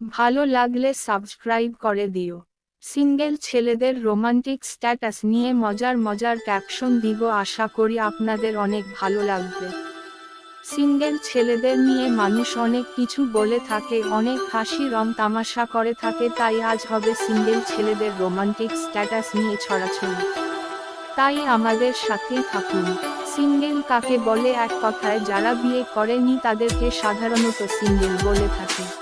ভালো লাগলে সাবস্ক্রাইব করে দিও। সিঙ্গেল ছেলেদের রোমান্টিক স্ট্যাটাস নিয়ে মজার মজার ক্যাপশন দিব, আশা করি আপনাদের অনেক ভালো লাগবে। সিঙ্গেল ছেলেদের নিয়ে মানুষ অনেক কিছু বলে থাকে, অনেক হাসি রং তামাশা করে থাকে, তাই আজ হবে সিঙ্গেল ছেলেদের রোমান্টিক স্ট্যাটাস নিয়ে ছড়াছড়ি। তাই আমাদের সাথেই থাকুন। সিঙ্গেল কাকে বলে এক কথায়, যারা বিয়ে করেনি তাদেরকে সাধারণত সিঙ্গেল বলে থাকে।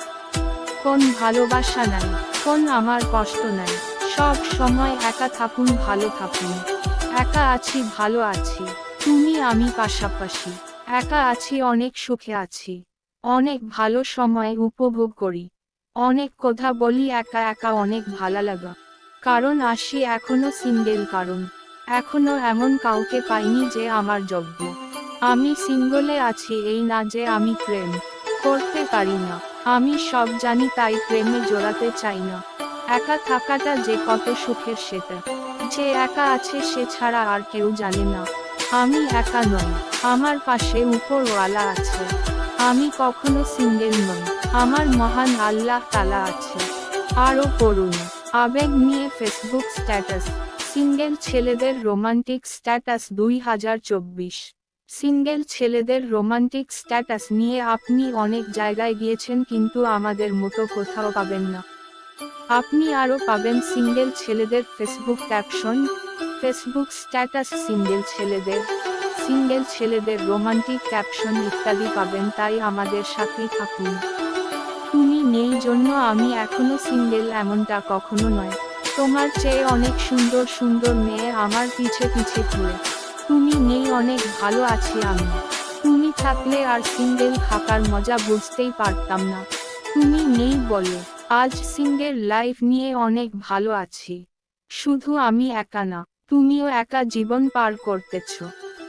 কোন ভালোবাসা নাই, কোন আমার কষ্ট নাই। সব সময় একা থাকুন, ভালো থাকুন। একা আছি, ভালো আছি। তুমি, আমি পাশাপাশি। একা আছি, অনেক সুখে আছি। অনেক ভালো সময় উপভোগ করি। অনেক কথা বলি, একা একা অনেক ভালো লাগা। কারণ আসি এখনও সিঙ্গেল কারণ। এখনও এমন কাউকে পাইনি যে আমার যোগ্য। আমি সিঙ্গলে আছি, এই না যে আমি প্রেম। করতে পারি না। আমি সব জানি তাই প্রেমে জড়াতে চাই না। একা থাকাটা যে কত সুখের সেটা। যে একা আছে সে ছাড়া আর কেউ জানে না। আমি একা নই, আমার পাশে উপরওয়ালা আছে। আমি কখনো সিঙ্গেল নই, আমার মহান আল্লাহ তালা আছে। আরও পড়ুন, আবেগ নিয়ে ফেসবুক স্ট্যাটাস, সিঙ্গেল ছেলেদের রোমান্টিক স্ট্যাটাস দুই হাজার চব্বিশ। সিঙ্গেল ছেলেদের রোমান্টিক স্ট্যাটাস নিয়ে আপনি অনেক জায়গায় গিয়েছেন কিন্তু আমাদের মতো কোথাও পাবেন না। আপনি আরও পাবেন সিঙ্গেল ছেলেদের Facebook caption Facebook status single ছেলেদের সিঙ্গেল ছেলেদের রোমান্টিক ক্যাপশন ইত্যাদি পাবেন তাই আমাদের সাথে থাকুন। তুমি নেই জন্য আমি এখনও সিঙ্গেল এমনটা কখনো নয়। তোমার চেয়ে অনেক সুন্দর সুন্দর মেয়ে আমার পিছে পিছে ঘুরে। তুমি নেই, অনেক ভালো আছি আমি। তুমি থাকলে আর সিঙ্গেল থাকার মজা বুঝতেই পারতাম না। তুমি নেই বলে, আজ সিঙ্গেল লাইফ নিয়ে অনেক ভালো আছি। শুধু আমি একা না, তুমিও একা জীবন পার করতেছ।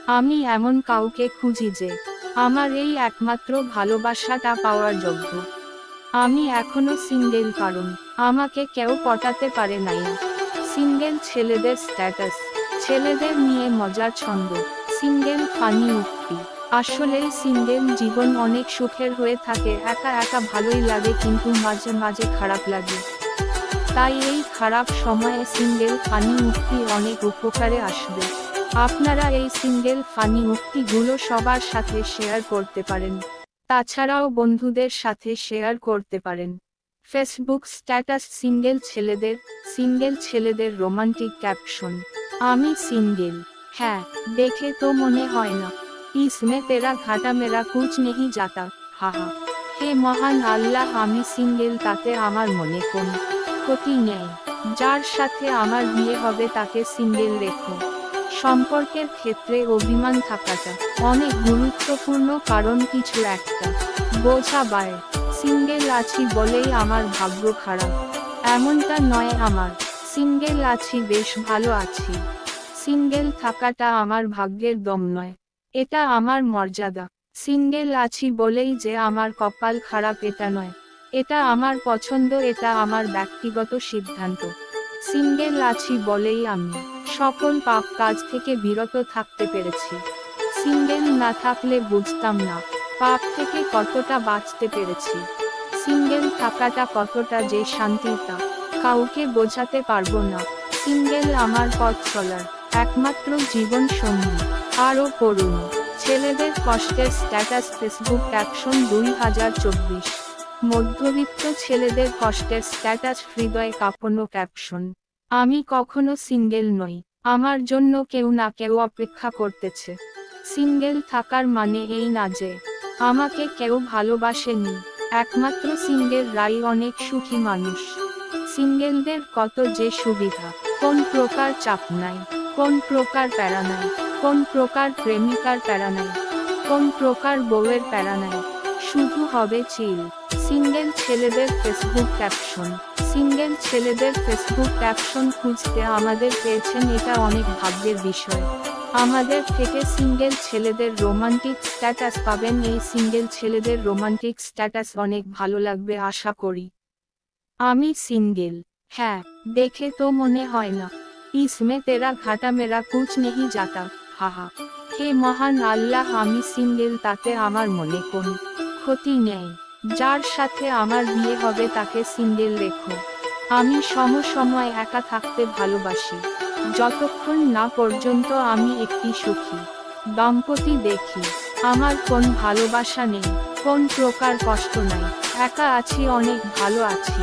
আমি এমন কাউকে খুঁজি যে, আমার এই একমাত্র ভালোবাসাটা পাওয়ার যোগ্য। আমি এখনও সিঙ্গেল কারণ, আমাকে কেউ পটাতে পারে নাই। সিঙ্গেল ছেলেদের স্ট্যাটাস। ছেলেদের নিয়ে মজার ছন্দ। সিঙ্গেল ফানি উক্তি। আসলেই সিঙ্গেল জীবন অনেক সুখের হয়ে থাকে, একা একা ভালোই লাগে কিন্তু মাঝে মাঝে খারাপ লাগে। তাই এই খারাপ সময়ে সিঙ্গেল ফানি মুক্তি অনেক উপকারে আসবে। আপনারা এই সিঙ্গেল ফানি মুক্তিগুলো সবার সাথে শেয়ার করতে পারেন। তাছাড়াও বন্ধুদের সাথে শেয়ার করতে পারেন। ফেসবুক স্ট্যাটাস সিঙ্গেল ছেলেদের সিঙ্গেল ছেলেদের রোমান্টিক ক্যাপশন। আমি সিঙ্গেল হ্যাঁ দেখে তো মনে হয় না इसमें तेरा घाटा मेरा कुछ नहीं जाता হাহা হে মহান আল্লাহ আমি সিঙ্গেল তাতে আমার মনে কোন ক্ষতি নেই যার সাথে আমার বিয়ে হবে তাকে সিঙ্গেল রেখো সম্পর্কের ক্ষেত্রে অভিমান থাকাটা অনেক গুরুত্বপূর্ণ কারণ কিছু একটা বোঝা বায় সিঙ্গেল আছি বলেই আমার ভাগ্য খারাপ এমনটা নয় আমার সিঙ্গেল আছি, বেশ ভালো আছি। সিঙ্গেল থাকাটা আমার ভাগ্যের দম নয়। এটা আমার মর্যাদা। সিঙ্গেল আছি বলেই যে আমার কপাল খারাপ এটা নয়। এটা আমার পছন্দ, এটা আমার ব্যক্তিগত সিদ্ধান্ত। সিঙ্গেল আছি বলেই আমি সকল পাপ কাজ থেকে বিরত থাকতে পেরেছি। সিঙ্গেল না থাকলে বুঝতাম না পাপ থেকে কতটা বাঁচতে পেরেছি। সিঙ্গেল থাকাটা কতটা যে শান্তিটা কাউকে বোঝাতে পারব না। সিঙ্গেল আমার পথ চলার, একমাত্র জীবন সঙ্গী আরও পড়ুন। ছেলেদের কষ্টের স্ট্যাটাস ফেসবুক ক্যাপশন দুই হাজার চব্বিশ। মধ্যবিত্ত ছেলেদের কষ্টের স্ট্যাটাস হৃদয় কাঁপানো ক্যাপশন আমি কখনো সিঙ্গেল নই। আমার জন্য কেউ না কেউ অপেক্ষা করতেছে। সিঙ্গেল থাকার মানে এই না যে, আমাকে কেউ ভালোবাসেনি। একমাত্র সিঙ্গেল রাই অনেক সুখী মানুষ। সিঙ্গেলদের কত যে সুবিধা। কোন প্রকার চাপ নাই, কোন প্রকার প্যারা নাই, কোন প্রকার প্রেমিকার প্যারা নাই, কোন প্রকার বউয়ের প্যারা নাই। শুধু হবে চিল। সিঙ্গেল ছেলেদের ফেসবুক ক্যাপশন। সিঙ্গেল ছেলেদের ফেসবুক ক্যাপশন খুঁজতে আমাদের পেয়েছেন এটা অনেক ভাগ্যের বিষয়। আমাদের থেকে সিঙ্গেল ছেলেদের রোমান্টিক স্ট্যাটাস পাবেন এই সিঙ্গেল ছেলেদের রোমান্টিক স্ট্যাটাস অনেক ভালো লাগবে আশা করি। আমি সিঙ্গেল হ্যাঁ দেখে তো মনে হয় না इसमें तेरा घाटा मेरा कुछ नहीं जाता হাহা হে মহান আল্লাহ আমি সিঙ্গেল তাতে আমার মনে কোন ক্ষতি নেই যার সাথে আমার বিয়ে হবে তাকে সিঙ্গেল রেখো আমি সমসময় একা থাকতে ভালোবাসি যতক্ষণ না পর্যন্ত আমি একটি সুখী দম্পতি দেখি আমার কোন ভালোবাসা নেই কোন প্রকার কষ্ট নাই একা আছি অনেক ভালো আছি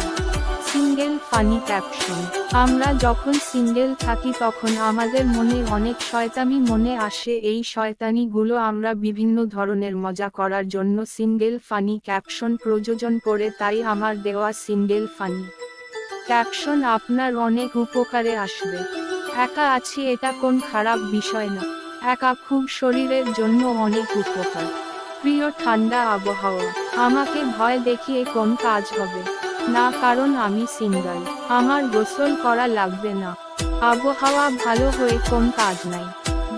সিঙ্গেল ফানি ক্যাপশন আমরা যখন সিঙ্গেল থাকি তখন আমাদের মনে অনেক শয়তানি মনে আসে। এই শয়তানিগুলো আমরা বিভিন্ন ধরনের মজা করার জন্য সিঙ্গেল ফানি ক্যাপশন প্রযোজন করে তাই আমার দেওয়া সিঙ্গেল ফানি ক্যাপশন আপনার অনেক উপকারে আসবে। একা আছি, এটা কোন খারাপ বিষয় না। একা খুব শরীরের জন্য অনেক উপকার। প্রিয় ঠান্ডা আবহাওয়া, আমাকে ভয় দেখিয়ে কোন কাজ হবে? না কারণ আমি সিঙ্গল। আমার গোসল করা লাগবে না। আবহাওয়া ভালো হয়ে কোন কাজ নাই।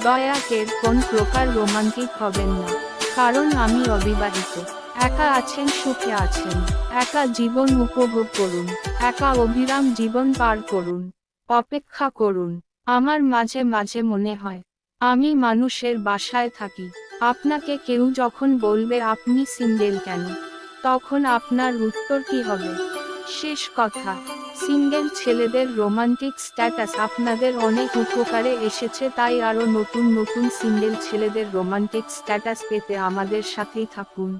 দয়াকের কোন প্রকার রোমান্টিক হবেন না। কারণ আমি অবিবাহিত। একা আছেন, সুখে আছেন। একা জীবন উপভোগ করুন। একা অবিরাম জীবন পার করুন। অপেক্ষা করুন। আমার মাঝে মাঝে মনে হয়, আমি মানুষের বাসায় থাকি। আপনাকে কেউ যখন বলবে আপনি সিঙ্গেল কেন? তখন আপনার উত্তর কি হবে? শেষ কথা। সিঙ্গেল ছেলেদের রোমান্টিক স্ট্যাটাস আপনাদের অনেক উপকারে এসেছে, তাই আরও নতুন নতুন সিঙ্গেল ছেলেদের রোমান্টিক স্ট্যাটাস পেতে আমাদের সাথেই থাকুন।